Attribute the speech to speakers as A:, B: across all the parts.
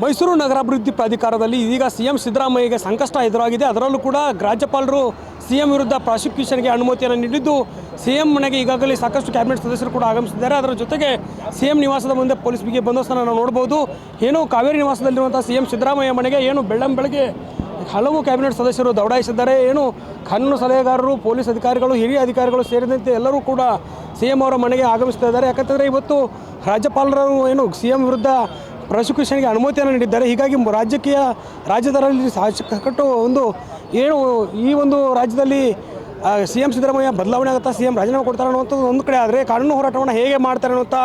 A: ಮೈಸೂರು ನಗರಾಭಿವೃದ್ಧಿ ಪ್ರಾಧಿಕಾರದಲ್ಲಿ ಈಗ C M ಸಿದ್ದರಾಮಯ್ಯಗೆ ಸಂಕಷ್ಟ ಎದುರಾಗಿದೆ. ಅದರಲ್ಲೂ ಕೂಡ ರಾಜ್ಯಪಾಲರು ಸಿ ಎಂ ವಿರುದ್ಧ ಪ್ರಾಸಿಕ್ಯೂಷನ್ಗೆ ಅನುಮತಿಯನ್ನು ನೀಡಿದ್ದು ಸಿ ಎಂ ಮನೆಗೆ ಈಗಾಗಲೇ ಸಾಕಷ್ಟು ಕ್ಯಾಬಿನೆಟ್ ಸದಸ್ಯರು ಕೂಡ ಆಗಮಿಸಿದ್ದಾರೆ. ಅದರ ಜೊತೆಗೆ ಸಿ ಎಂ ನಿವಾಸದ ಮುಂದೆ ಪೊಲೀಸ್ ಬಿಗಿ ಬಂದೋಬಸ್ತನ್ನು ನಾವು ನೋಡ್ಬೋದು. ಏನು ಕಾವೇರಿ ನಿವಾಸದಲ್ಲಿರುವಂಥ ಸಿ ಎಂ ಸಿದ್ದರಾಮಯ್ಯ ಮನೆಗೆ ಏನು ಬೆಳ್ಳಂ ಬೆಳಗ್ಗೆ ಹಲವು ಕ್ಯಾಬಿನೆಟ್ ಸದಸ್ಯರು ದೌಡಾಯಿಸಿದ್ದಾರೆ. ಏನು ಕಾನೂನು ಸಲಹೆಗಾರರು, ಪೊಲೀಸ್ ಅಧಿಕಾರಿಗಳು, ಹಿರಿಯ ಅಧಿಕಾರಿಗಳು ಸೇರಿದಂತೆ ಎಲ್ಲರೂ ಕೂಡ ಸಿ ಎಂ ಅವರ ಮನೆಗೆ ಆಗಮಿಸ್ತಾ ಇದ್ದಾರೆ. ಯಾಕಂತಂದರೆ ಇವತ್ತು ರಾಜ್ಯಪಾಲರು ಏನು ಸಿ ಎಂ ವಿರುದ್ಧ ಪ್ರಾಸಿಕ್ಯೂಷನ್ಗೆ ಅನುಮತಿಯನ್ನು ನೀಡಿದ್ದಾರೆ. ಹೀಗಾಗಿ ರಾಜಕೀಯ ರಾಜ್ಯದಲ್ಲಿ ಸಾಕಟ್ಟು ಒಂದು ಏನು ಈ ಒಂದು ರಾಜ್ಯದಲ್ಲಿ ಸಿ ಎಂ ಸಿದ್ದರಾಮಯ್ಯ ಬದಲಾವಣೆ ಆಗುತ್ತಾ? ಸಿ ಎಂ ರಾಜೀನಾಮೆ ಕೊಡ್ತಾರೆ ಅನ್ನುವಂಥದ್ದು ಒಂದು ಕಡೆ ಆದರೆ ಕಾನೂನು ಹೋರಾಟವನ್ನು ಹೇಗೆ ಮಾಡ್ತಾರೆ ಅನ್ನುವಂಥ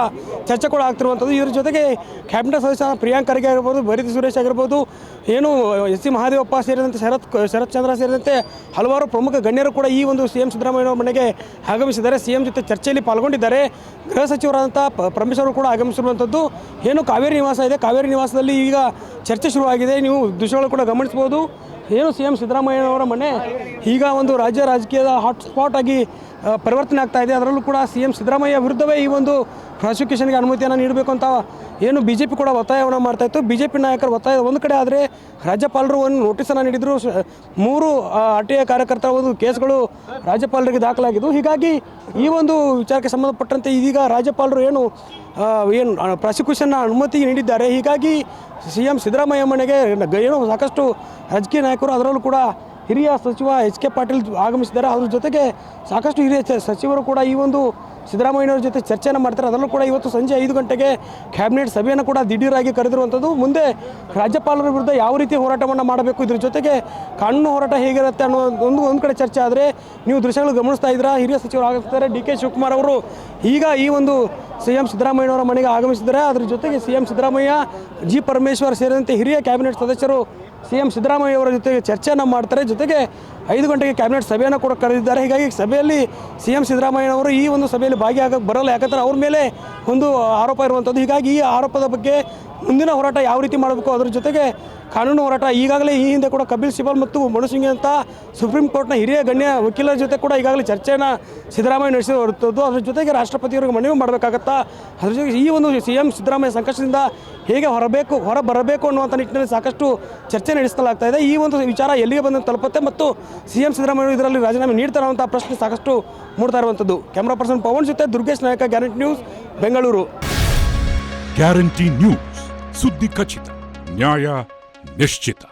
A: ಚರ್ಚೆ ಕೂಡ ಆಗ್ತಿರುವಂಥದ್ದು. ಇವ್ರ ಜೊತೆಗೆ ಕ್ಯಾಬಿನೆಟ್ ಸದಸ್ಯ ಪ್ರಿಯಾಂಕ್ ಖರ್ಗೆ ಆಗಿರ್ಬೋದು, ಭರಿತ ಸುರೇಶ್ ಆಗಿರ್ಬೋದು, ಏನು ಎಸ್ ಸಿ ಮಹಾದೇವಪ್ಪ ಸೇರಿದಂತೆ ಶರತ್ ಶರತ್ ಚಂದ್ರ ಸೇರಿದಂತೆ ಹಲವಾರು ಪ್ರಮುಖ ಗಣ್ಯರು ಕೂಡ ಈ ಒಂದು ಸಿ ಎಂ ಸಿದ್ದರಾಮಯ್ಯ ಮನೆಗೆ ಆಗಮಿಸಿದ್ದಾರೆ. ಸಿ ಎಂ ಜೊತೆ ಚರ್ಚೆಯಲ್ಲಿ ಪಾಲ್ಗೊಂಡಿದ್ದಾರೆ. ಗೃಹ ಸಚಿವರಾದಂಥ ಪರಮೇಶ್ವರ್ ಕೂಡ ಆಗಮಿಸಿರುವಂಥದ್ದು. ಏನು ಕಾವೇರಿ ನಿವಾಸ ಇದೆ. ಕಾವೇರಿ ನಿವಾಸದಲ್ಲಿ ಈಗ ಚರ್ಚೆ ಶುರುವಾಗಿದೆ. ನೀವು ದೃಶ್ಯಗಳು ಕೂಡ ಗಮನಿಸ್ಬೋದು ಏನು ಸಿ ಎಂ ಸಿದ್ದರಾಮಯ್ಯನವರ ಮನೆ? ಈಗ ಒಂದು ರಾಜ್ಯ ರಾಜಕೀಯದ ಹಾಟ್ ಸ್ಪಾಟ್ ಆಗಿ ಪರಿವರ್ತನೆ ಆಗ್ತಾ ಇದೆ. ಅದರಲ್ಲೂ ಕೂಡ ಸಿ ಎಂ ಸಿದ್ದರಾಮಯ್ಯ ವಿರುದ್ಧವೇ ಈ ಒಂದು ಪ್ರಾಸಿಕ್ಯೂಷನ್ಗೆ ಅನುಮತಿಯನ್ನು ನೀಡಬೇಕು ಅಂತ ಏನು ಬಿ ಜೆ ಪಿ ಕೂಡ ಒತ್ತಾಯವನ್ನು ಮಾಡ್ತಾ ಇತ್ತು. ಬಿ ಜೆ ಪಿ ನಾಯಕರು ಒತ್ತಾಯ ಒಂದು ಕಡೆ ಆದರೆ ರಾಜ್ಯಪಾಲರು ಒಂದು ನೋಟಿಸನ್ನು ನೀಡಿದರು. ಮೂರು ಆರ್ ಟಿ ಐ ಕಾರ್ಯಕರ್ತರ ಒಂದು ಕೇಸ್ಗಳು ರಾಜ್ಯಪಾಲರಿಗೆ ದಾಖಲಾಗಿದ್ದು. ಹೀಗಾಗಿ ಈ ಒಂದು ವಿಚಾರಕ್ಕೆ ಸಂಬಂಧಪಟ್ಟಂತೆ ಇದೀಗ ರಾಜ್ಯಪಾಲರು ಏನು ಏನು ಪ್ರಾಸಿಕ್ಯೂಷನ್ನ ಅನುಮತಿ ನೀಡಿದ್ದಾರೆ. ಹೀಗಾಗಿ ಸಿ ಎಂ ಸಿದ್ದರಾಮಯ್ಯ ಮನೆಗೆ ಏನು ಸಾಕಷ್ಟು ರಾಜಕೀಯ ನಾಯಕರು ಅದರಲ್ಲೂ ಕೂಡ ಹಿರಿಯ ಸಚಿವ ಎಚ್ ಕೆ ಪಾಟೀಲ್ ಆಗಮಿಸಿದ್ದಾರೆ. ಅದ್ರ ಜೊತೆಗೆ ಸಾಕಷ್ಟು ಹಿರಿಯ ಸಚಿವರು ಕೂಡ ಈ ಒಂದು ಸಿದ್ದರಾಮಯ್ಯನವ್ರ ಜೊತೆ ಚರ್ಚೆಯನ್ನು ಮಾಡ್ತಾರೆ. ಅದರಲ್ಲೂ ಕೂಡ ಇವತ್ತು ಸಂಜೆ ಐದು ಗಂಟೆಗೆ ಕ್ಯಾಬಿನೆಟ್ ಸಭೆಯನ್ನು ಕೂಡ ದಿಢೀರಾಗಿ ಕರೆದಿರುವಂಥದ್ದು. ಮುಂದೆ ರಾಜ್ಯಪಾಲರ ವಿರುದ್ಧ ಯಾವ ರೀತಿ ಹೋರಾಟವನ್ನು ಮಾಡಬೇಕು? ಇದ್ರ ಜೊತೆಗೆ ಕಾನೂನು ಹೋರಾಟ ಹೇಗಿರುತ್ತೆ ಅನ್ನೋ ಒಂದು ಒಂದು ಕಡೆ ಚರ್ಚೆ ಆದರೆ ನೀವು ದೃಶ್ಯಗಳು ಗಮನಿಸ್ತಾ ಇದ್ದೀರಾ? ಹಿರಿಯ ಸಚಿವರು ಆಗಮಿಸ್ತಾರೆ ಡಿ ಕೆ ಶಿವಕುಮಾರ್ ಅವರು ಈಗ ಈ ಒಂದು ಸಿ ಎಂ ಸಿದ್ದರಾಮಯ್ಯನವರ ಮನೆಗೆ ಆಗಮಿಸಿದ್ದಾರೆ. ಅದ್ರ ಜೊತೆಗೆ C M Siddaramaiah G Parameshwar ಸೇರಿದಂತೆ ಹಿರಿಯ ಕ್ಯಾಬಿನೆಟ್ ಸದಸ್ಯರು ಸಿ ಎಂ ಸಿದ್ದರಾಮಯ್ಯ ಅವರ ಜೊತೆಗೆ ಚರ್ಚೆಯನ್ನು ಮಾಡ್ತಾರೆ. ಜೊತೆಗೆ ಐದು ಗಂಟೆಗೆ ಕ್ಯಾಬಿನೆಟ್ ಸಭೆಯನ್ನು ಕೂಡ ಕರೆದಿದ್ದಾರೆ. ಹೀಗಾಗಿ ಸಭೆಯಲ್ಲಿ ಸಿ ಎಂ ಸಿದ್ದರಾಮಯ್ಯನವರು ಈ ಒಂದು ಸಭೆಯಲ್ಲಿ ಭಾಗಿಯಾಗಕ್ಕೆ ಬರಲ್ಲ. ಯಾಕಂದರೆ ಅವ್ರ ಮೇಲೆ ಒಂದು ಆರೋಪ ಇರುವಂಥದ್ದು. ಹೀಗಾಗಿ ಈ ಆರೋಪದ ಬಗ್ಗೆ ಮುಂದಿನ ಹೋರಾಟ ಯಾವ ರೀತಿ ಮಾಡಬೇಕು? ಅದರ ಜೊತೆಗೆ ಕಾನೂನು ಹೋರಾಟ ಈಗಾಗಲೇ ಈ ಹಿಂದೆ ಕೂಡ ಕಪಿಲ್ ಸಿಬಲ್ ಮತ್ತು ಮನು ಸಿಂಗ್ ಅಂತ ಸುಪ್ರೀಂ ಕೋರ್ಟ್ನ ಹಿರಿಯ ಗಣ್ಯ ವಕೀಲರ ಜೊತೆ ಕೂಡ ಈಗಾಗಲೇ ಚರ್ಚೆಯನ್ನು ಸಿದ್ದರಾಮಯ್ಯ ನಡೆಸಿದ ಹೊರತದ್ದು. ಅದ್ರ ಜೊತೆಗೆ ರಾಷ್ಟ್ರಪತಿಯವರಿಗೆ ಮನವಿ ಮಾಡಬೇಕಾಗತ್ತಾ? ಅದ್ರ ಜೊತೆಗೆ ಈ ಒಂದು ಸಿ ಎಂ ಸಿದ್ದರಾಮಯ್ಯ ಸಂಕಷ್ಟದಿಂದ ಹೇಗೆ ಹೊರಬೇಕು ಹೊರ ಬರಬೇಕು ಅನ್ನುವಂಥ ನಿಟ್ಟಿನಲ್ಲಿ ಸಾಕಷ್ಟು ಚರ್ಚೆ ನಡೆಸಲಾಗ್ತಾ ಇದೆ. ಈ ಒಂದು ವಿಚಾರ ಎಲ್ಲಿಗೆ ಬಂದು ತಲುಪುತ್ತೆ ಮತ್ತು ಸಿ ಎಂ ಸಿದ್ದರಾಮಯ್ಯ ಇದರಲ್ಲಿ ರಾಜೀನಾಮೆ ನೀಡ್ತಾರೆ ಅನ್ನುವಂಥ ಪ್ರಶ್ನೆ ಸಾಕಷ್ಟು ಮೂಡ್ತಾ ಇರುವಂಥದ್ದು. ಕ್ಯಾಮ್ರಾ ಪರ್ಸನ್ ಪವನ್ ಜೊತೆ Durgesh Nayaka, guarantee news, Bengaluru.
B: Guarantee news, ಸುದ್ದಿ ಖಚಿತ, ನ್ಯಾಯ ನಿಶ್ಚಿತ.